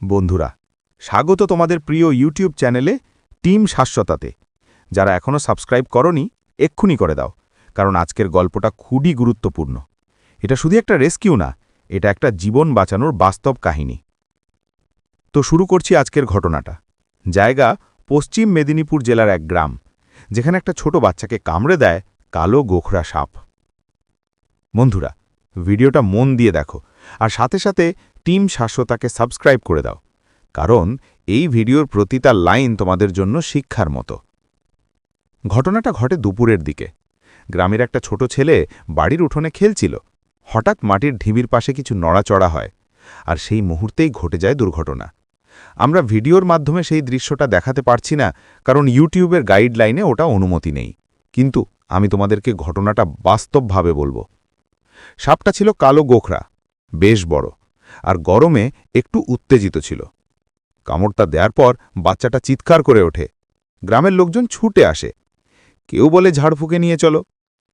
বন্ধুরা, স্বাগত তোমাদের প্রিয় ইউটিউব চ্যানেলে টিম শাশ্বতাতে। যারা এখনও সাবস্ক্রাইব করনি, এক্ষুনি করে দাও, কারণ আজকের গল্পটা খুবই গুরুত্বপূর্ণ। এটা শুধু একটা রেস্কিউ না, এটা একটা জীবন বাঁচানোর বাস্তব কাহিনী। তো শুরু করছি আজকের ঘটনাটা। জায়গা পশ্চিম মেদিনীপুর জেলার এক গ্রাম, যেখানে একটা ছোট বাচ্চাকে কামড়ে দেয় কালো গোখরা সাপ। বন্ধুরা, ভিডিওটা মন দিয়ে দেখো, আর সাথে সাথে টিম শাশ্বতাকে সাবস্ক্রাইব করে দাও, কারণ এই ভিডিওর প্রতিটা লাইন তোমাদের জন্য শিক্ষার মতো। ঘটনাটা ঘটে দুপুরের দিকে। গ্রামের একটা ছোট ছেলে বাড়ির উঠোনে খেলছিল। হঠাৎ মাটির ঢিবির পাশে কিছু নড়াচড়া হয়, আর সেই মুহূর্তেই ঘটে যায় দুর্ঘটনা। আমরা ভিডিওর মাধ্যমে সেই দৃশ্যটা দেখাতে পারছি না, কারণ ইউটিউবের গাইডলাইনে ওটা অনুমতি নেই। কিন্তু আমি তোমাদেরকে ঘটনাটা বাস্তবভাবে বলব। সাপটা ছিল কালো গোখরা, বেশ বড়। আর গরমে একটু উত্তেজিত ছিল। কামড়টা দেওয়ার পর বাচ্চাটা চিৎকার করে ওঠে। গ্রামের লোকজন ছুটে আসে। কেউ বলে ঝাড়ফুঁকে নিয়ে চলো,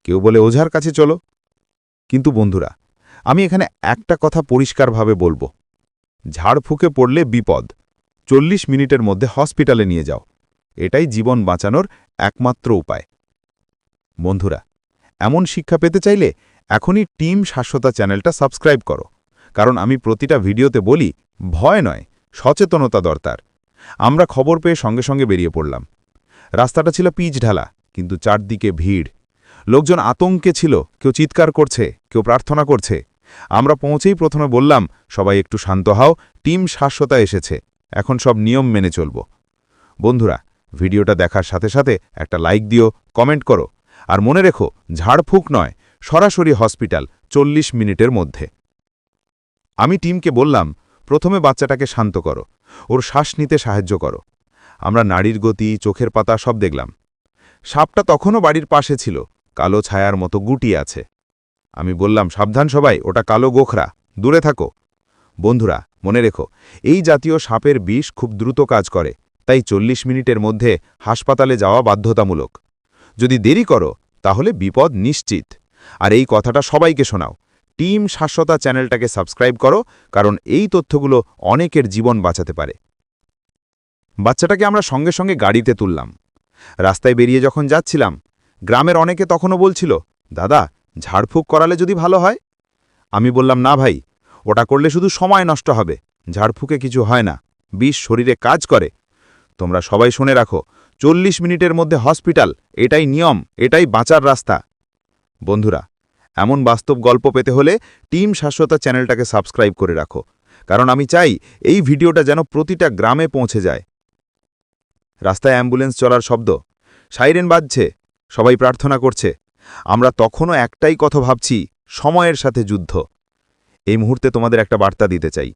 কেউ বলে ওঝার কাছে চলো। কিন্তু বন্ধুরা, আমি এখানে একটা কথা পরিষ্কারভাবে বলব। ঝাড়ফুঁকে পড়লে বিপদ। চল্লিশ মিনিটের মধ্যে হসপিটালে নিয়ে যাও। এটাই জীবন বাঁচানোর একমাত্র উপায়। বন্ধুরা, এমন শিক্ষা পেতে চাইলে এখনই টিম শাশ্বতা চ্যানেলটা সাবস্ক্রাইব করো। কারণ আমি প্রতিটা ভিডিওতে বলি, ভয় নয়, সচেতনতা দরকার। আমরা খবর পেয়ে সঙ্গে সঙ্গে বেরিয়ে পড়লাম। রাস্তাটা ছিল পিচ ঢালা, কিন্তু চারদিকে ভিড়। লোকজন আতঙ্কে ছিল, কেউ চিৎকার করছে, কেউ প্রার্থনা করছে। আমরা পৌঁছেই প্রথমে বললাম, সবাই একটু শান্ত হও, টিম শাশ্বতা এসেছে, এখন সব নিয়ম মেনে চলব। বন্ধুরা, ভিডিওটা দেখার সাথে সাথে একটা লাইক দিও, কমেন্ট করো, আর মনে রেখো, ঝাড়ফুঁক নয়, সরাসরি হসপিটাল, চল্লিশ মিনিটের মধ্যে। আমি টিমকে বললাম, প্রথমে বাচ্চাটাকে শান্ত করো। ওর শ্বাস নিতে সাহায্য করো। আমরা নাড়ির গতি, চোখের পাতা সব দেখলাম। সাপটা তখনও বাড়ির পাশে ছিল, কালো ছায়ার মতো গুটি আছে। আমি বললাম, সাবধান সবাই, ওটা কালো গোখরা। দূরে থাকো। বন্ধুরা, মনে রেখো, এই জাতীয় সাপের বিষ খুব দ্রুত কাজ করে, তাই চল্লিশ মিনিটের মধ্যে হাসপাতালে যাওয়া বাধ্যতামূলক। যদি দেরি করো, তাহলে বিপদ নিশ্চিত। আর এই কথাটা সবাইকে শোনাও। টিম শাশ্বতা চ্যানেলটাকে সাবস্ক্রাইব করো, কারণ এই তথ্যগুলো অনেকের জীবন বাঁচাতে পারে। বাচ্চাটাকে আমরা সঙ্গে সঙ্গে গাড়িতে তুললাম। রাস্তায় বেরিয়ে যখন যাচ্ছিলাম, গ্রামের অনেকে তখনও বলছিল, দাদা, ঝাড়ফুঁক করালে যদি ভালো হয়? আমি বললাম, না ভাই, ওটা করলে শুধু সময় নষ্ট হবে, ঝাড়ফুঁকে কিছু হয় না, বিষ শরীরে কাজ করে। তোমরা সবাই শুনে রাখো, চল্লিশ মিনিটের মধ্যে হসপিটাল, এটাই নিয়ম, এটাই বাঁচার রাস্তা। বন্ধুরা এমন বাস্তব গল্প পেতে হলে টিম শাশ্বতা চ্যানেলটাকে সাবস্ক্রাইব করে রাখো। কারণ আমি চাই এই ভিডিওটা যেন প্রতিটা গ্রামে পৌঁছে যায়। রাস্তায় অ্যাম্বুলেন্স চলার শব্দ। সাইরেন বাজছে। সবাই প্রার্থনা করছে। আমরা তখনও একটাই কথা ভাবছি, সময়ের সাথে যুদ্ধ। এই মুহূর্তে তোমাদের একটা বার্তা দিতে চাই।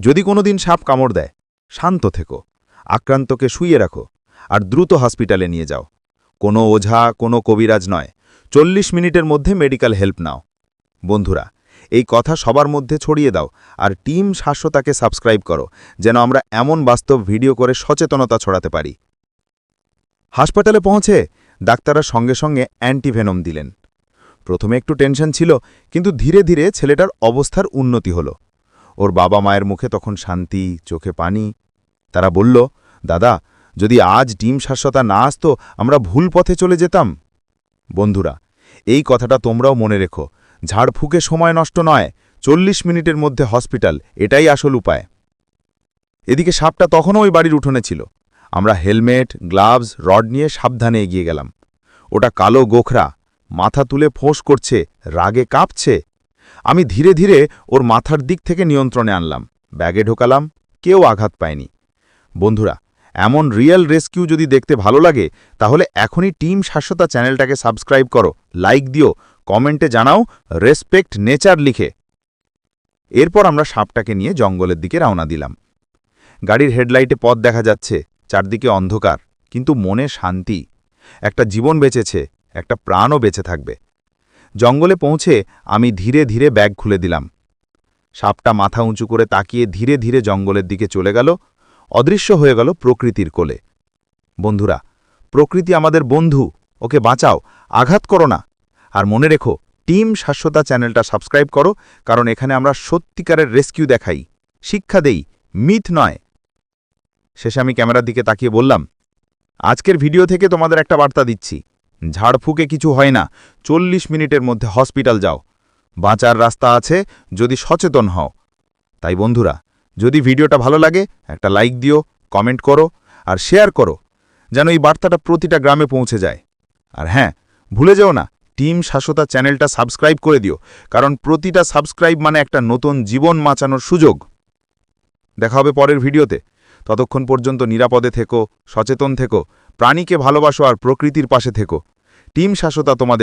যদি কোনোদিন সাপ কামড় দেয়, শান্ত থেকো। আক্রান্তকে শুইয়ে রাখো। আর দ্রুত হসপিটালে নিয়ে যাও। কোনো ওঝা, কোনো কবিরাজ নয়। চল্লিশ মিনিটের মধ্যে মেডিকেল হেল্প নাও। বন্ধুরা, এই কথা সবার মধ্যে ছড়িয়ে দাও আর টিম শাশ্বতাকে সাবস্ক্রাইব করো, যেন আমরা এমন বাস্তব ভিডিও করে সচেতনতা ছড়াতে পারি। হাসপাতালে পৌঁছে ডাক্তাররা সঙ্গে সঙ্গে অ্যান্টিভেনম দিলেন। প্রথমে একটু টেনশন ছিল, কিন্তু ধীরে ধীরে ছেলেটার অবস্থার উন্নতি হল। ওর বাবা মায়ের মুখে তখন শান্তি, চোখে পানি। তারা বলল, দাদা যদি আজ ডিম শাশ্বতা না আসতো, আমরা ভুল পথে চলে যেতাম। বন্ধুরা, এই কথাটা তোমরাও মনে রেখো। ঝাড়ফুঁকে সময় নষ্ট নয়, চল্লিশ মিনিটের মধ্যে হসপিটাল, এটাই আসল উপায়। এদিকে সাপটা তখনও ওই বাড়ির উঠোনে ছিল। আমরা হেলমেট, গ্লাভস, রড নিয়ে সাবধানে এগিয়ে গেলাম। ওটা কালো গোখরা, মাথা তুলে ফোঁস করছে, রাগে কাঁপছে। আমি ধীরে ধীরে ওর মাথার দিক থেকে নিয়ন্ত্রণে আনলাম। ব্যাগে ঢোকালাম, কেউ আঘাত পায়নি। বন্ধুরা এমন রিয়েল রেস্কিউ যদি দেখতে ভালো লাগে, তাহলে এখনই টিম শাশ্বতা চ্যানেলটাকে সাবস্ক্রাইব করো, লাইক দিও, কমেন্টে জানাও, রেসপেক্ট নেচার লিখে। এরপর আমরা সাপটাকে নিয়ে জঙ্গলের দিকে রওনা দিলাম। গাড়ির হেডলাইটে পথ দেখা যাচ্ছে, চারদিকে অন্ধকার, কিন্তু মনে শান্তি। একটা জীবন বেঁচেছে, একটা প্রাণও বেঁচে থাকবে। জঙ্গলে পৌঁছে আমি ধীরে ধীরে ব্যাগ খুলে দিলাম। সাপটা মাথা উঁচু করে তাকিয়ে ধীরে ধীরে জঙ্গলের দিকে চলে গেল অদৃশ্য হয়ে গেল প্রকৃতির কোলে। বন্ধুরা, প্রকৃতি আমাদের বন্ধু। ওকে বাঁচাও, আঘাত করো না। আর মনে রেখো, টিম শাশ্বতা চ্যানেলটা সাবস্ক্রাইব করো, কারণ এখানে আমরা সত্যিকারের রেস্কিউ দেখাই। শিক্ষা দেই, মিথ নয়। শেষে আমি ক্যামেরার দিকে তাকিয়ে বললাম, আজকের ভিডিও থেকে তোমাদের একটা বার্তা দিচ্ছি। ঝাড়ফুঁকে কিছু হয় না। চল্লিশ মিনিটের মধ্যে হসপিটাল যাও। বাঁচার রাস্তা আছে, যদি সচেতন হও। তাই বন্ধুরা যদি ভিডিওটা ভালো লাগে, একটা লাইক দিও, কমেন্ট করো, আর শেয়ার করো, যেন এই বার্তাটা প্রতিটা গ্রামে পৌঁছে যায়। আর হ্যাঁ ভুলে যেও না, টিম শাশ্বতা চ্যানেলটা সাবস্ক্রাইব করে দিও, কারণ প্রতিটা সাবস্ক্রাইব মানে একটা নতুন জীবন বাঁচানোর সুযোগ। দেখা হবে পরের ভিডিওতে। ততক্ষণ পর্যন্ত নিরাপদে থেকো, সচেতন থেকো, প্রাণীকে ভালোবাসো আর প্রকৃতির পাশে থেকো। টিম শাশ্বতা তোমাদের